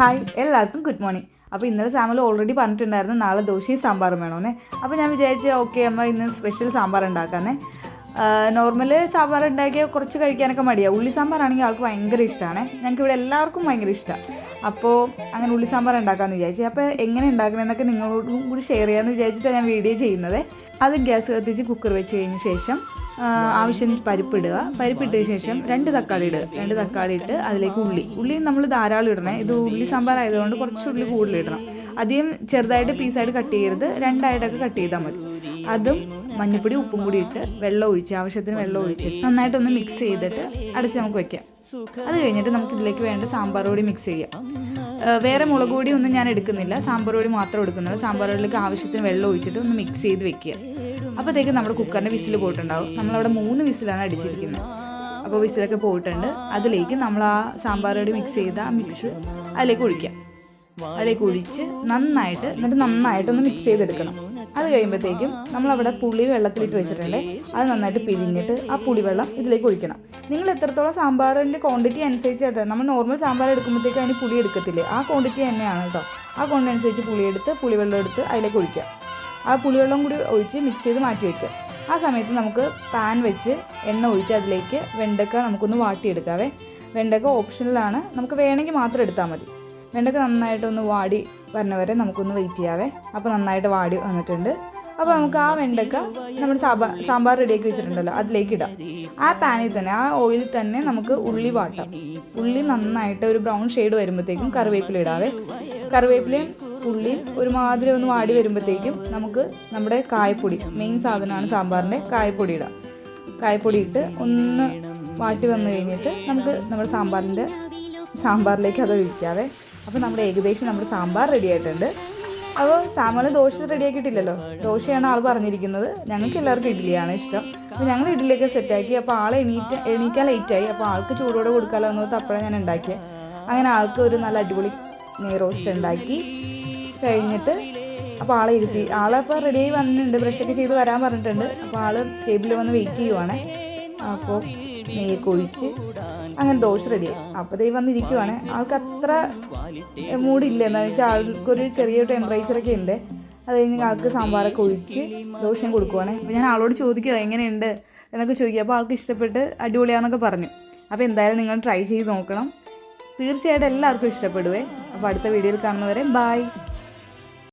Hi എല്ലാവർക്കും good morning അപ്പോൾ ഇന്നലെ സാമൽ ഓൾറെഡി പറഞ്ഞിട്ടുണ്ടായിരുന്നു നാളെ ദോശയും സാമ്പാറും വേണമെന്ന് അപ്പോൾ ഞാൻ വിചാരിച്ചു ഓക്കെ അമ്മ ഇന്ന് സ്പെഷ്യൽ സാമ്പാർ ഉണ്ടാക്കാന്നേ. നോർമൽ സാമ്പാർ ഉണ്ടാക്കിയാൽ കുറച്ച് കഴിക്കാനൊക്കെ മടിയാണ് ഉള്ളി സാമ്പാർ ആണെങ്കിൽ ആൾക്ക് ഭയങ്കര ഇഷ്ടമാണ് ഞങ്ങൾക്ക് ഇവിടെ എല്ലാവർക്കും ഭയങ്കര ഇഷ്ടമാണ് അപ്പോൾ അങ്ങനെ ഉള്ളി സാമ്പാർ ഉണ്ടാക്കാമെന്ന് വിചാരിച്ചു. അപ്പോൾ എങ്ങനെ ഉണ്ടാക്കണമെന്നൊക്കെ നിങ്ങളോടും കൂടി ഷെയർ ചെയ്യാമെന്ന് വിചാരിച്ചിട്ടാണ് ഞാൻ വീഡിയോ ചെയ്യുന്നത്. അത് ഗ്യാസ് കത്തിച്ച് കുക്കർ വെച്ച് കഴിഞ്ഞ ശേഷം ആവശ്യത്തിന് പരിപ്പിടുക. പരിപ്പിട്ടതിന് ശേഷം രണ്ട് തക്കാളി ഇടുക. രണ്ട് തക്കാളി ഇട്ട് അതിലേക്ക് ഉള്ളി. ഉള്ളി നമ്മൾ ധാരാളം ഇടണേ. ഇത് ഉള്ളി സാമ്പാർ ആയതുകൊണ്ട് കുറച്ച് ഉള്ളി കൂടുതൽ ഇടണം. അധികം ചെറുതായിട്ട് പീസായിട്ട് കട്ട് ചെയ്യരുത്. രണ്ടായിട്ടൊക്കെ കട്ട് ചെയ്താൽ മതി. അതും മഞ്ഞപ്പൊടി ഉപ്പും കൂടി ഇട്ട് വെള്ളം ഒഴിച്ച് ആവശ്യത്തിന് വെള്ളം ഒഴിച്ച് നന്നായിട്ടൊന്ന് മിക്സ് ചെയ്തിട്ട് അടച്ച് നമുക്ക് വെക്കാം. അത് കഴിഞ്ഞിട്ട് നമുക്ക് ഇതിലേക്ക് വേണ്ട സാമ്പാർ പൊടി മിക്സ് ചെയ്യാം. വേറെ മുളക് പൊടി ഒന്നും ഞാൻ എടുക്കുന്നില്ല. സാമ്പാർ പൊടി മാത്രം എടുക്കുന്നുള്ളൂ. സാമ്പാർ പൊടിയിലേക്ക് ആവശ്യത്തിന് വെള്ളം ഒഴിച്ചിട്ട് ഒന്ന് മിക്സ് ചെയ്ത് വെക്കുക. അപ്പോഴത്തേക്ക് നമ്മുടെ കുക്കറിന്റെ വിസിൽ പോയിട്ടുണ്ടാവും. നമ്മളവിടെ മൂന്ന് വിസിലാണ് അടിച്ചിരിക്കുന്നത്. അപ്പോൾ വിസിലൊക്കെ പോയിട്ടുണ്ട്. അതിലേക്ക് നമ്മൾ ആ സാമ്പാർ പൊടി മിക്സ് ചെയ്ത ആ മിക്സ് അതിലേക്ക് ഒഴിക്കാം. അതിലേക്ക് ഒഴിച്ച് നന്നായിട്ട് എന്നിട്ട് നന്നായിട്ടൊന്ന് മിക്സ് ചെയ്തെടുക്കണം. അത് കഴിയുമ്പോഴത്തേക്കും നമ്മളവിടെ പുളി വെള്ളത്തിലിട്ട് വെച്ചിട്ടുണ്ട്. അത് നന്നായിട്ട് പിഴിഞ്ഞിട്ട് ആ പുളിവെള്ളം ഇതിലേക്ക് ഒഴിക്കണം. നിങ്ങൾ എത്രത്തോളം സാമ്പാറിന്റെ ക്വാണ്ടിറ്റി അനുസരിച്ചിട്ട് നമ്മൾ നോർമൽ സാമ്പാർ എടുക്കുമ്പോഴത്തേക്കും അതിന് പുളി എടുക്കത്തില്ലേ? ആ ക്വാണ്ടിറ്റി തന്നെയാണ് കേട്ടോ. ആ ക്വാണ്ടിറ്റി അനുസരിച്ച് പുളി എടുത്ത് പുളിവെള്ളം എടുത്ത് അതിലേക്ക് ഒഴിക്കുക ആ പുളിവെള്ളം കൂടി ഒഴിച്ച് മിക്സ് ചെയ്ത് മാറ്റി വയ്ക്കുക ആ സമയത്ത് നമുക്ക് പാൻ വെച്ച് എണ്ണ ഒഴിച്ച് അതിലേക്ക് വെണ്ടക്ക നമുക്കൊന്ന് വാട്ടിയെടുക്കാവേ. വെണ്ടക്ക ഓപ്ഷനിലാണ് നമുക്ക് വേണമെങ്കിൽ മാത്രം എടുത്താൽ മതി. വെണ്ടക്ക നന്നായിട്ടൊന്ന് വാടി വരണവരെ വരെ നമുക്കൊന്ന് വെയിറ്റ് ചെയ്യാവേ. അപ്പോൾ നന്നായിട്ട് വാടി വന്നിട്ടുണ്ട്. അപ്പോൾ നമുക്ക് ആ വെണ്ടക്ക നമ്മൾ സാമ്പാർ സാമ്പാർ റെഡിയാക്കി വെച്ചിട്ടുണ്ടല്ലോ അതിലേക്ക് ഇടാം. ആ പാനിൽ തന്നെ ആ ഓയിലിൽ തന്നെ നമുക്ക് ഉള്ളി വാട്ടാം. ഉള്ളി നന്നായിട്ട് ഒരു ബ്രൗൺ ഷെയ്ഡ് വരുമ്പോഴത്തേക്കും കറിവേപ്പില ഇടാവേ. കറിവേപ്പിലയും ഉള്ളിയും ഒരുമാതിരി ഒന്ന് വാടി വരുമ്പോഴത്തേക്കും നമുക്ക് നമ്മുടെ കായപ്പൊടി മെയിൻ സാധനമാണ് സാമ്പാറിന്റെ കായപ്പൊടി ഇടാം കായപ്പൊടി ഇട്ട് ഒന്ന് വാട്ടി വന്നു കഴിഞ്ഞിട്ട് നമുക്ക് നമ്മുടെ സാമ്പാറിന്റെ സാമ്പാറിലേക്ക് അത് ഒഴിക്കാതെ അപ്പോൾ നമ്മുടെ ഏകദേശം നമ്മുടെ സാമ്പാർ റെഡി ആയിട്ടുണ്ട്. അപ്പോൾ സാമ്പാർ ദോശ റെഡിയാക്കിയിട്ടില്ലല്ലോ ദോശയാണ് ആൾ പറഞ്ഞിരിക്കുന്നത്. ഞങ്ങൾക്ക് എല്ലാവർക്കും ഇഡ്ഡലിയാണ് ഇഷ്ടം. അപ്പോൾ ഞങ്ങൾ ഇഡ്ഡലിയൊക്കെ സെറ്റാക്കി അപ്പോൾ ആൾ എണീറ്റ് എണീക്കാൻ ലേറ്റായി അപ്പോൾ ആൾക്ക് ചൂടോടെ കൊടുക്കാമല്ലോ എന്നത് അപ്പോഴാണ് ഞാൻ ഉണ്ടാക്കിയത് അങ്ങനെ ആൾക്ക് ഒരു നല്ല അടിപൊളി നെയ് റോസ്റ്റ് ഉണ്ടാക്കി. കഴിഞ്ഞിട്ട് അപ്പോൾ ആളെ ഇരുത്തി. ആളപ്പോൾ റെഡിയായി വന്നിട്ടുണ്ട്. ബ്രഷൊക്കെ ചെയ്ത് വരാൻ പറഞ്ഞിട്ടുണ്ട്. അപ്പോൾ ആൾ ടേബിളിൽ വന്ന് വെയിറ്റ് ചെയ്യുവാണ്. അപ്പോൾ നെയ്യൊക്കെ ഒഴിച്ച് അങ്ങനെ ദോശ റെഡിയായി അപ്പോൾ ദൈവം വന്നിരിക്കുവാണ് ആൾക്ക് അത്ര മൂടില്ല എന്താണെന്ന് വെച്ചാൽ ആൾക്കൊരു ചെറിയ ടെമ്പറേച്ചറൊക്കെ ഉണ്ട്. അത് കഴിഞ്ഞ് ആൾക്ക് സാമ്പാറൊക്കെ ഒഴിച്ച് ദോശയും കൊടുക്കുവാണ്. അപ്പോൾ ഞാൻ ആളോട് ചോദിക്കുക എങ്ങനെയുണ്ട്? എന്നൊക്കെ ചോദിക്കുക അപ്പോൾ ആൾക്ക് ഇഷ്ടപ്പെട്ട് അടിപൊളിയാന്നൊക്കെ പറഞ്ഞു. അപ്പോൾ എന്തായാലും നിങ്ങൾ ട്രൈ ചെയ്ത് നോക്കണം. തീർച്ചയായിട്ടും എല്ലാവർക്കും ഇഷ്ടപ്പെടുവേ. അപ്പോൾ അടുത്ത വീഡിയോയിൽ കാണുന്നവരെ ബായ്